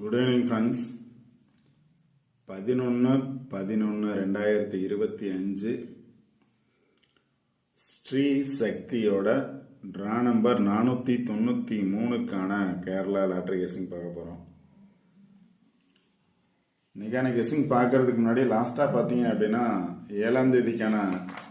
Good evening friends பதினொன்று பதினொன்று ரெண்டாயிரத்தி இருபத்தி அஞ்சு. ஸ்ரீ சக்தியோட ட்ரா நம்பர் நானூற்றி தொண்ணூற்றி மூணுக்கான கேரளா லாட்ரி கெஸிங் பார்க்க போகிறோம் இன்னைக்கான கெஸிங் பார்க்கறதுக்கு முன்னாடி லாஸ்ட்டாக பார்த்தீங்க அப்படின்னா ஏழாம் தேதிக்கான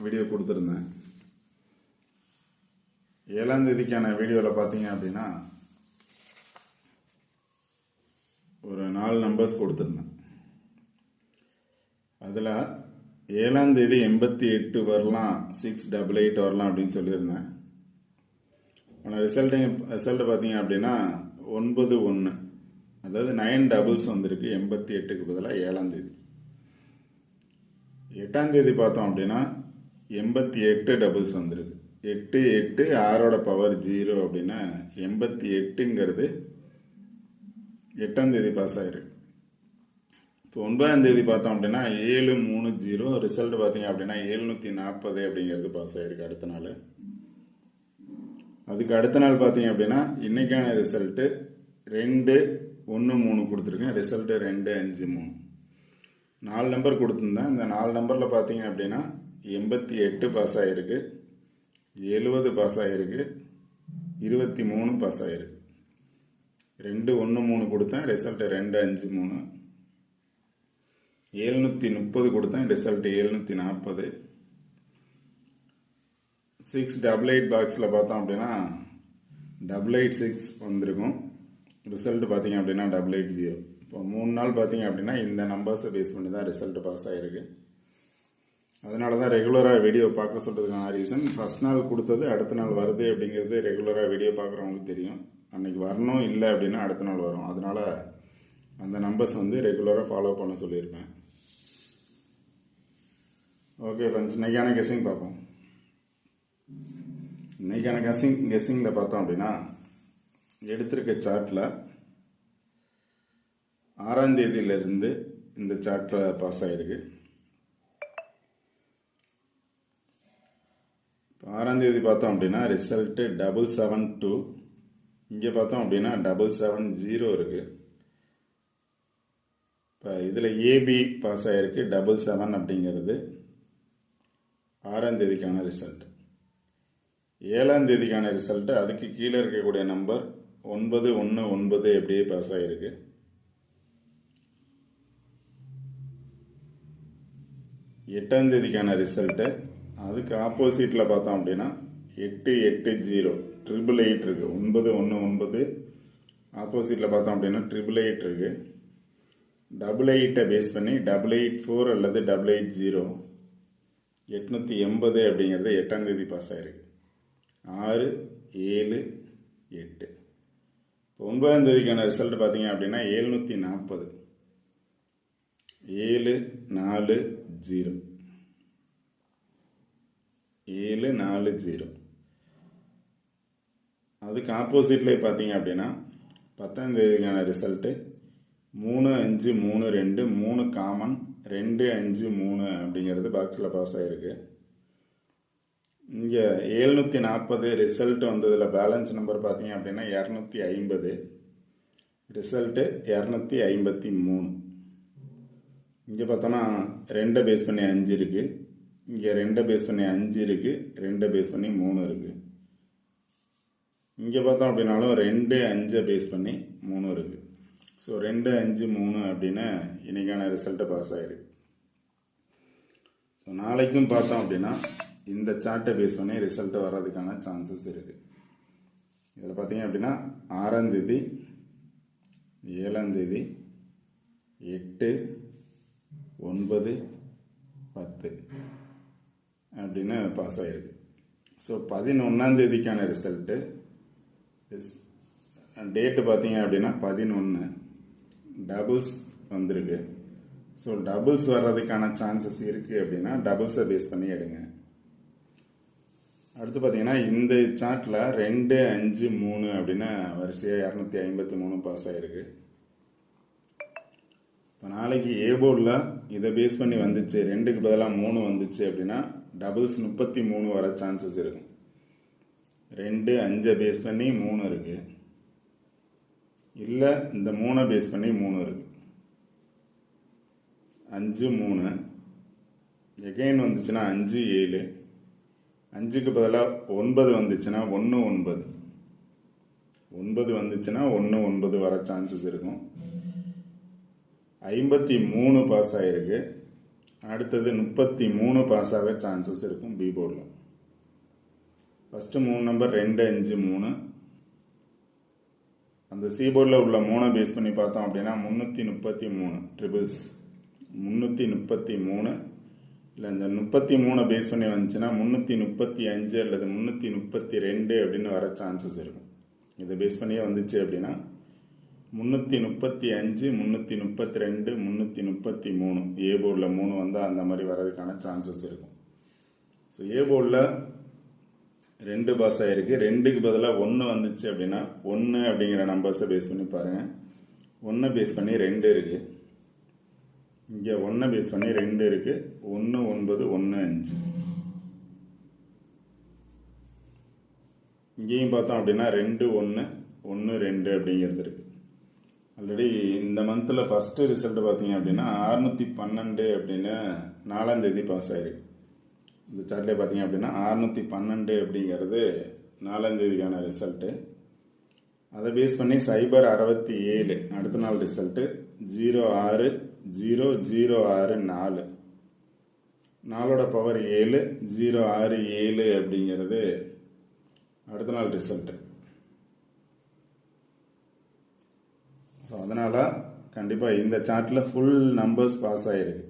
வீடியோ கொடுத்துருந்தேன். ஏழாம் தேதிக்கான வீடியோவில் பார்த்தீங்க அப்படின்னா ஒரு நாலு நம்பர்ஸ் கொடுத்துருந்தேன். அதில் ஏழாம் தேதி எண்பத்தி எட்டு வரலாம் சிக்ஸ் டபுள் எயிட் வரலாம் அப்படின்னு சொல்லியிருந்தேன். ஆனால் ரிசல்ட்டு ரிசல்ட்டு பார்த்தீங்க அப்படின்னா ஒன்பது ஒன்று அதாவது நைன் டபுள்ஸ் வந்திருக்கு எண்பத்தி எட்டுக்கு பதிலாக ஏழாம் தேதி. எட்டாம் தேதி பார்த்தோம் அப்படின்னா எண்பத்தி எட்டு டபுள்ஸ் வந்திருக்கு. எட்டு எட்டு ஆறோட பவர் ஜீரோ அப்படின்னா எண்பத்தி எட்டுங்கிறது எட்டாம் தேதி பாஸ் ஆயிருக்கு இப்போ ஒன்பதாம் தேதி பார்த்தோம் அப்படின்னா ஏழு மூணு ஜீரோ ரிசல்ட் பார்த்தீங்க அப்படின்னா ஏழ்நூற்றி நாற்பது அப்படிங்கிறது பாஸ் ஆயிருக்கு அடுத்த நாள். அதுக்கு அடுத்த நாள் பார்த்தீங்க அப்படின்னா இன்னைக்கான ரிசல்ட்டு ரெண்டு ஒன்று மூணு கொடுத்துருக்கேன். ரிசல்ட்டு ரெண்டு அஞ்சு மூணு. நாலு நம்பர் கொடுத்துருந்தேன். இந்த நாலு நம்பரில் பார்த்தீங்க அப்படின்னா எண்பத்தி எட்டு பாஸ் ஆகிருக்கு எழுபது பாஸ் ஆகிருக்கு இருபத்தி மூணு பாஸ் ஆகிருக்கு ரெண்டு ஒன்று மூணு கொடுத்தேன் ரிசல்ட்டு ரெண்டு அஞ்சு மூணு. ஏழ்நூற்றி முப்பது கொடுத்தேன் ரிசல்ட்டு ஏழ்நூற்றி நாற்பது. சிக்ஸ் டபுள் எயிட் பாக்ஸில் பார்த்தோம் அப்படின்னா டபுள் எயிட் சிக்ஸ் வந்திருக்கும். ரிசல்ட்டு பார்த்தீங்க அப்படின்னா டபுள் எயிட் ஜீரோ இப்போ மூணு நாள் பார்த்தீங்க அப்படின்னா இந்த நம்பர்ஸை பேஸ் பண்ணி தான் ரிசல்ட்டு பாஸ் ஆகிருக்கு அதனால தான் ரெகுலராக வீடியோ பார்க்க சொல்கிறதுக்கான ரீசன் ஃபஸ்ட் நாள் கொடுத்தது அடுத்த நாள் வருது அப்படிங்கிறது ரெகுலராக வீடியோ பார்க்குறவங்களுக்கு தெரியும். அன்னைக்கு வரணும் இல்லை அப்படின்னா அடுத்த நாள் வரும். அதனால் அந்த நம்பர்ஸ் வந்து ரெகுலராக ஃபாலோ பண்ண சொல்லியிருப்பேன். ஓகே ஃப்ரெண்ட்ஸ் இன்றைக்கான கெஸ்ஸிங் பார்ப்போம். இன்றைக்கான கெஸ்ஸிங் கெஸ்ஸிங்கில் பார்த்தோம் அப்படின்னா எடுத்திருக்க சார்ட்டில் ஆறாம் தேதியிலிருந்து இந்த சார்ட்டில் பாஸ் ஆகிருக்கு இப்போ ஆறாம் தேதி பார்த்தோம் அப்படின்னா ரிசல்ட்டு டபுள் செவன் டூ இங்கே பார்த்தோம் அப்படின்னா டபுள் செவன் ஜீரோ இருக்குது இப்போ இதில் ஏபி பாஸ் ஆகிருக்கு டபுள் செவன் அப்படிங்கிறது ஆறாம் தேதிக்கான ரிசல்ட் ஏழாம் தேதிக்கான ரிசல்ட்டு அதுக்கு கீழே இருக்கக்கூடிய நம்பர் ஒன்பது ஒன்று ஒன்பது எப்படியே பாஸ் ஆகிருக்கு எட்டாம் தேதிக்கான ரிசல்ட்டு அதுக்கு ஆப்போசிட்டில் பார்த்தோம் அப்படின்னா எட்டு எட்டு ஜீரோ. ட்ரிபிள் எயிட் இருக்குது ஒன்பது ஒன்று ஒன்பது. ஆப்போசிட்டில் பார்த்தோம் அப்படின்னா ட்ரிபிள் எயிட் இருக்குது டபுள் எயிட்டை பேஸ் பண்ணி டபுள் எயிட் ஃபோர் அல்லது டபுள் எயிட் ஜீரோ. எட்நூற்றி எண்பது அப்படிங்கிறது எட்டாந்தேதி பாஸ் ஆகிருக்கு ஆறு ஏழு எட்டு. இப்போ ஒன்பதாம் தேதிக்கான ரிசல்ட் பார்த்தீங்க அப்படின்னா ஏழ்நூற்றி நாற்பது. ஏழு நாலு ஜீரோ. ஏழு நாலு ஜீரோ. அதுக்கு ஆப்போசிட்லேயே பார்த்தீங்க அப்படின்னா பத்தாம் தேதிக்கான ரிசல்ட்டு மூணு அஞ்சு மூணு ரெண்டு மூணு காமன் ரெண்டு அஞ்சு மூணு அப்படிங்கிறது பாக்ஸில் பாஸ் ஆகிருக்கு இங்கே ஏழ்நூற்றி நாற்பது ரிசல்ட் வந்ததில் பேலன்ஸ் நம்பர் பார்த்தீங்க அப்படின்னா இரநூத்தி ஐம்பது. ரிசல்ட்டு இரநூத்தி ஐம்பத்தி மூணு. இங்கே பார்த்தோன்னா ரெண்டை பேஸ் பண்ணி அஞ்சு இருக்குது இங்கே ரெண்டை பேஸ் பண்ணி அஞ்சு இருக்குது ரெண்டை பேஸ் பண்ணி மூணு இருக்குது இங்கே பார்த்தோம் அப்படின்னாலும் ரெண்டு அஞ்சை பேஸ் பண்ணி மூணு இருக்குது ஸோ ரெண்டு அஞ்சு மூணு அப்படின்னு இன்றைக்கான ரிசல்ட்டு பாஸ் ஆகிருக்கு ஸோ நாளைக்கும் பார்த்தோம் அப்படின்னா இந்த சார்ட்டை பேஸ் பண்ணி ரிசல்ட்டு வர்றதுக்கான சான்சஸ் இருக்குது இதில் பார்த்தீங்க அப்படின்னா ஆறாந்தேதி ஏழாந்தேதி எட்டு ஒன்பது பத்து அப்படின்னு பாஸ் ஆகிருக்கு ஸோ பதினொன்றாந்தேதிக்கான ரிசல்ட்டு டேட்டு பார்த்தீங்க அப்படின்னா பதினொன்று டபுள்ஸ் வந்திருக்கு. ஸோ டபுள்ஸ் வர்றதுக்கான சான்சஸ் இருக்குது அப்படின்னா டபுள்ஸை பேஸ் பண்ணி எடுங்க. அடுத்து பார்த்தீங்கன்னா இந்த சார்ட்டில் ரெண்டு அஞ்சு மூணு அப்படின்னு வரிசையாக இரநூத்தி ஐம்பத்தி மூணு பாஸ் ஆகிருக்கு இப்போ நாளைக்கு ஏ போர்டில் இதை பேஸ் பண்ணி வந்துச்சு. ரெண்டுக்கு பதிலாக மூணு வந்துச்சு அப்படின்னா டபுள்ஸ் முப்பத்தி மூணு வர சான்சஸ் இருக்கும். ரெண்டு அஞ்சை பேஸ் பண்ணி மூணு இருக்குது இல்லை இந்த மூணை பேஸ் பண்ணி மூணு இருக்கு. அஞ்சு மூணு. எகைன் வந்துச்சுன்னா அஞ்சு ஏழு. அஞ்சுக்கு பதிலாக ஒன்பது வந்துச்சுன்னா ஒன்று ஒன்பது. ஒன்பது வந்துச்சுன்னா ஒன்று ஒன்பது வர சான்சஸ் இருக்கும். ஐம்பத்தி மூணு பாஸ் ஆகிருக்கு அடுத்தது முப்பத்தி மூணு பாஸ் ஆக சான்சஸ் இருக்கும் பி போர்டில் ஃபஸ்ட்டு மூணு நம்பர் ரெண்டு அஞ்சு மூணு. அந்த சீபோர்டில் உள்ள மூணை பேஸ் பண்ணி பார்த்தோம் அப்படின்னா முந்நூற்றி முப்பத்தி மூணு. ட்ரிபிள்ஸ் முந்நூற்றி முப்பத்தி மூணு. இல்லை இந்த முப்பத்தி மூணை பேஸ் பண்ணி வந்துச்சுன்னா முந்நூற்றி முப்பத்தி அஞ்சு அல்லது முந்நூற்றி முப்பத்தி ரெண்டு அப்படின்னு வர சான்சஸ் இருக்கும். இதை பேஸ் பண்ணியே வந்துச்சு அப்படின்னா முந்நூற்றி முப்பத்தி அஞ்சு முந்நூற்றி முப்பத்தி ரெண்டு முந்நூற்றி முப்பத்தி மூணு. ஏ போர்டில் மூணு வந்தால் அந்த மாதிரி வர்றதுக்கான சான்சஸ் இருக்கும். ஸோ ஏ போர்டில் ரெண்டு பாஸ் ஆகிருக்கு ரெண்டுக்கு பதிலாக ஒன்று வந்துச்சு அப்படின்னா ஒன்று அப்படிங்கிற நம்பர்ஸை பேஸ் பண்ணி பாருங்கள் ஒன்றை பேஸ் பண்ணி ரெண்டு இருக்குது இங்கே ஒன்றை பேஸ் பண்ணி ரெண்டு இருக்குது ஒன்று ஒன்பது ஒன்று அஞ்சு. இங்கேயும் பார்த்தோம் அப்படின்னா ரெண்டு ஒன்று ஒன்று ரெண்டு அப்படிங்கிறது இருக்குது ஆல்ரெடி இந்த மந்தில் ஃபஸ்ட்டு ரிசல்ட் பார்த்தீங்க அப்படின்னா அறுநூற்றி பன்னெண்டு அப்படின்னு நாலாம் தேதி பாஸ் ஆயிருக்கு. சார்ட்லேயே பார்த்தீங்க அப்படின்னா அறநூற்றி பன்னெண்டு அப்படிங்கிறது நாலாந்தேதிக்கான ரிசல்ட்டு அதை பேஸ் பண்ணி சைபர் அறுபத்தி ஏழு. அடுத்த நாள் ரிசல்ட்டு ஜீரோ ஆறு ஜீரோ ஜீரோ ஆறு நாலு. நாலோட பவர் ஏழு ஜீரோ ஆறு ஏழு அப்படிங்கிறது அடுத்த நாள் ரிசல்ட்டு ஸோ அதனால் கண்டிப்பாக இந்த சார்ட்டில் ஃபுல் நம்பர்ஸ் பாஸ் ஆகிருக்கு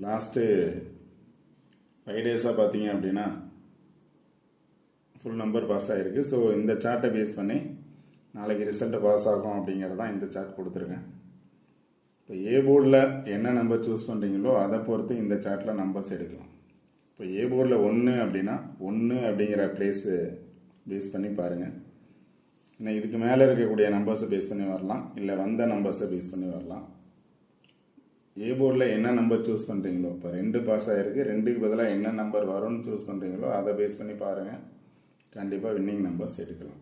லாஸ்ட்டு ஃபைவ் டேஸாக பார்த்தீங்க அப்படின்னா ஃபுல் நம்பர் பாஸ் ஆகிருக்கு ஸோ இந்த சார்ட்டை பேஸ் பண்ணி நாளைக்கு ரிசல்ட்டு பாஸ் ஆகும் அப்படிங்கிறது தான் இந்த சார்ட் கொடுத்துருக்கேன். இப்போ ஏ போர்டில் என்ன நம்பர் சூஸ் பண்ணுறீங்களோ அதை பொறுத்து இந்த சார்ட்டில் நம்பர்ஸ் எடுக்கலாம். இப்போ ஏ போர்டில் ஒன்று அப்படின்னா ஒன்று அப்படிங்கிற பிளேஸு பேஸ் பண்ணி பாருங்கள் இன்னும் இதுக்கு மேலே இருக்கக்கூடிய நம்பர்ஸை பேஸ் பண்ணி வரலாம். இல்லை வந்த நம்பர்ஸை பேஸ் பண்ணி வரலாம். ஏ போர்டில் என்ன நம்பர் சூஸ் பண்ணுறீங்களோ இப்போ ரெண்டு பாஸ் ஆகிருக்கு ரெண்டுக்கு பதிலாக என்ன நம்பர் வரும்னு சூஸ் பண்ணுறீங்களோ அதை பேஸ் பண்ணி பாருங்கள் கண்டிப்பாக வின்னிங் நம்பர்ஸ் எடுக்கலாம்.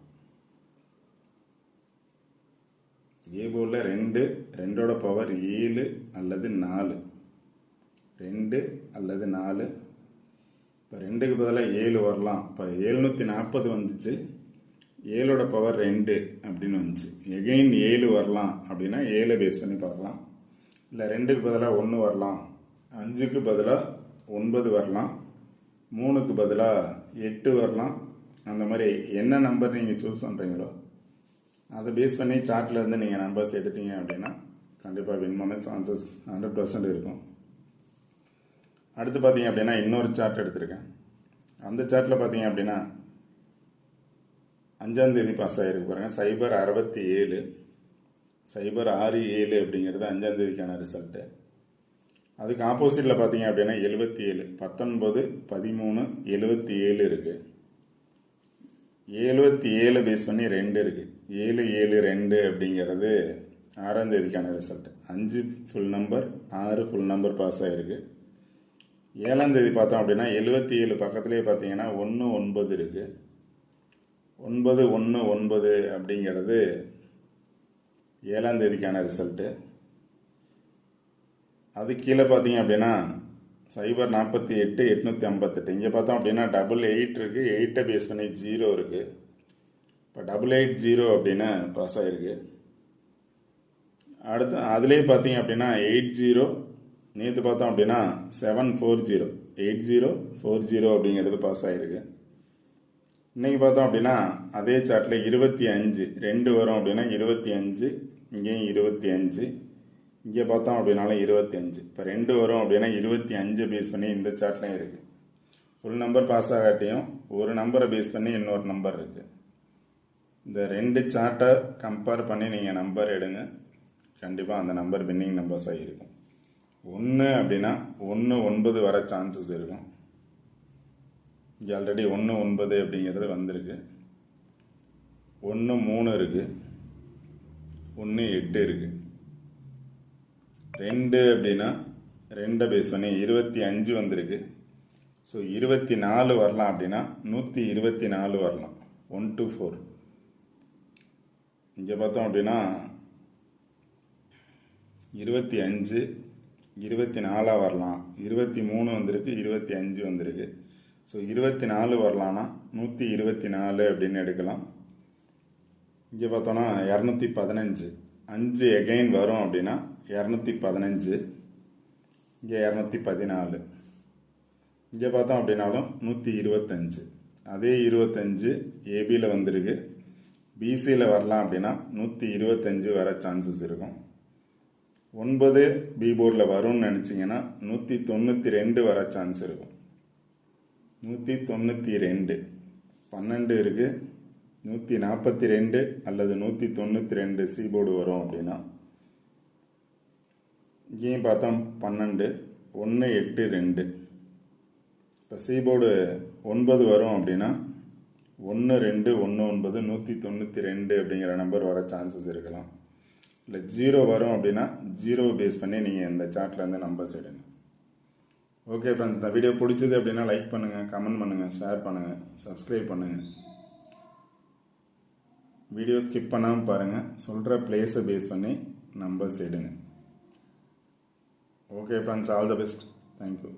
ஏ போர்டில் ரெண்டு ரெண்டோட பவர் ஏழு அல்லது நாலு. ரெண்டு அல்லது நாலு. இப்போ ரெண்டுக்கு பதிலாக ஏழு வரலாம். இப்போ ஏழ்நூற்றி நாற்பது வந்துச்சு. ஏழோட பவர் ரெண்டு அப்படின்னு வந்துச்சு. எகெயின் ஏழு வரலாம் அப்படின்னா ஏழை பேஸ் பண்ணி பார்க்கலாம். இல்லை ரெண்டுக்கு பதிலாக ஒன்று வரலாம். அஞ்சுக்கு பதிலாக ஒன்பது வரலாம். மூணுக்கு பதிலாக எட்டு வரலாம். அந்த மாதிரி என்ன நம்பர் நீங்கள் சூஸ் பண்ணுறீங்களோ அதை பேஸ் பண்ணி சார்ட்லேருந்து நீங்கள் நம்பர்ஸ் எடுத்தீங்க அப்படின்னா கண்டிப்பாக வின் பண்ண சான்சஸ் ஹண்ட்ரட் பர்சன்ட் இருக்கும். அடுத்து பார்த்தீங்க அப்படின்னா இன்னொரு சார்ட் எடுத்திருக்கேன். அந்த சார்ட்டில் பார்த்தீங்க அப்படின்னா அஞ்சாம் தேதி பாஸ் ஆகிருக்கு பாருங்கள் சைபர் அறுபத்தி ஏழு. சைபர் ஆறு ஏழு அப்படிங்கிறது அஞ்சாம் தேதிக்கான ரிசல்ட்டு அதுக்கு ஆப்போசிட்டில் பார்த்தீங்க அப்படின்னா எழுபத்தி ஏழு பத்தொன்பது பதிமூணு எழுபத்தி ஏழு இருக்குது எழுபத்தி ஏழு பேஸ் பண்ணி ரெண்டு இருக்குது ஏழு ஏழு ரெண்டு அப்படிங்கிறது ஆறாம் தேதிக்கான ரிசல்ட் அஞ்சு ஃபுல் நம்பர் ஆறு ஃபுல் நம்பர் பாஸ் ஆகிருக்கு ஏழாம் தேதி பார்த்தோம் அப்படின்னா எழுபத்தி ஏழு பக்கத்துலேயே பார்த்தீங்கன்னா ஒன்று ஒன்பது இருக்குது ஒன்பது ஒன்று ஒன்பது அப்படிங்கிறது ஏழாம் தேதிக்கான ரிசல்ட்டு அது கீழே பார்த்தீங்க அப்படின்னா சைபர் நாற்பத்தி எட்டு எட்நூற்றி ஐம்பத்தெட்டு. இங்கே பார்த்தோம் அப்படின்னா டபுள் எயிட் இருக்குது எயிட்டை பேஸ் பண்ணி ஜீரோ இருக்குது இப்போ டபுள் எயிட் ஜீரோ அப்படின்னு பாஸ் ஆகிருக்கு அடுத்து அதுலேயே பார்த்தீங்க அப்படின்னா எயிட் ஜீரோ நேற்று பார்த்தோம் அப்படின்னா seven four zero eight zero four zero அப்படிங்கிறது பாஸ் ஆகிருக்கு இன்றைக்கி பார்த்தோம் அப்படின்னா அதே சார்ட்டில் இருபத்தி அஞ்சு ரெண்டு வரும் அப்படின்னா இருபத்தி அஞ்சு இங்கேயும் இருபத்தி அஞ்சு இங்கே பார்த்தோம் அப்படின்னாலும் இருபத்தி அஞ்சு. இப்போ ரெண்டு வரும் அப்படின்னா இருபத்தி அஞ்சு பேஸ் பண்ணி இந்த சார்ட்லையும் இருக்குது ஃபுல் நம்பர் பாஸ் ஆகாட்டியும் ஒரு நம்பரை பேஸ் பண்ணி இன்னொரு நம்பர் இருக்குது இந்த ரெண்டு சார்ட்டை கம்பேர் பண்ணி நீங்கள் நம்பர் எடுங்க. கண்டிப்பாக அந்த நம்பர் வின்னிங் நம்பர்ஸாக இருக்கும். ஒன்று அப்படின்னா ஒன்று ஒன்பது வர சான்சஸ் இருக்கும். இங்கே ஆல்ரெடி ஒன்று ஒன்பது அப்படிங்கிறது வந்திருக்கு. ஒன்று மூணு இருக்குது ஒன்று எட்டு இருக்குது ரெண்டு அப்படின்னா ரெண்டை பேஸ் பண்ணி இருபத்தி அஞ்சு வந்திருக்கு. ஸோ இருபத்தி நாலு வரலாம் அப்படின்னா நூற்றி இருபத்தி நாலு வரலாம். ஒன் டூ ஃபோர் இங்கே பார்த்தோம் அப்படின்னா இருபத்தி அஞ்சு இருபத்தி நாலாக வரலாம். இருபத்தி மூணு வந்திருக்கு இருபத்தி அஞ்சு வந்திருக்கு. ஸோ இருபத்தி நாலு வரலான்னா நூற்றி இருபத்தி நாலு அப்படின்னு எடுக்கலாம். இங்கே பார்த்தோன்னா இரநூத்தி பதினஞ்சு. அஞ்சு எகைன் வரும் அப்படின்னா இரநூத்தி பதினஞ்சு. இங்கே இரநூத்தி பதினாலு. இங்கே பார்த்தோம் அப்படின்னாலும் நூற்றி இருபத்தஞ்சு. அதே இருபத்தஞ்சு ஏபியில் வந்திருக்கு. பிசியில் வரலாம் அப்படின்னா நூற்றி இருபத்தஞ்சு வர சான்சஸ் இருக்கும். ஒன்பது பி போர்டில் வரும்னு நினச்சிங்கன்னா நூற்றி தொண்ணூற்றி ரெண்டு வர சான்ஸ் இருக்கும். நூற்றி தொண்ணூற்றி ரெண்டு. பன்னெண்டு இருக்குது நூற்றி நாற்பத்தி ரெண்டு அல்லது நூற்றி தொண்ணூற்றி ரெண்டு சீபோர்டு வரும் அப்படின்னா. இங்கேயும் பார்த்தா பன்னெண்டு. ஒன்று எட்டு ரெண்டு. இப்போ சீபோர்டு ஒன்பது வரும் அப்படின்னா ஒன்று ரெண்டு ஒன்று ஒன்பது நூற்றி தொண்ணூற்றி ரெண்டு அப்படிங்கிற நம்பர் வர சான்சஸ் இருக்கலாம். இல்லை ஜீரோ வரும் அப்படின்னா ஜீரோ பேஸ் பண்ணி நீங்கள் இந்த சார்ட்லேருந்து நம்பர்ஸ் எடுங்க. ஓகே ஃப்ரெண்ட்ஸ் இந்த வீடியோ பிடிச்சது அப்படின்னா லைக் பண்ணுங்கள் கமெண்ட் பண்ணுங்கள் ஷேர் பண்ணுங்கள் சப்ஸ்கிரைப் பண்ணுங்கள் வீடியோ ஸ்கிப் பண்ணாமல் பாருங்கள் சொல்கிற பிளேஸை பேஸ் பண்ணி நம்பர்ஸ் எடுங்க okay friends all the best thank you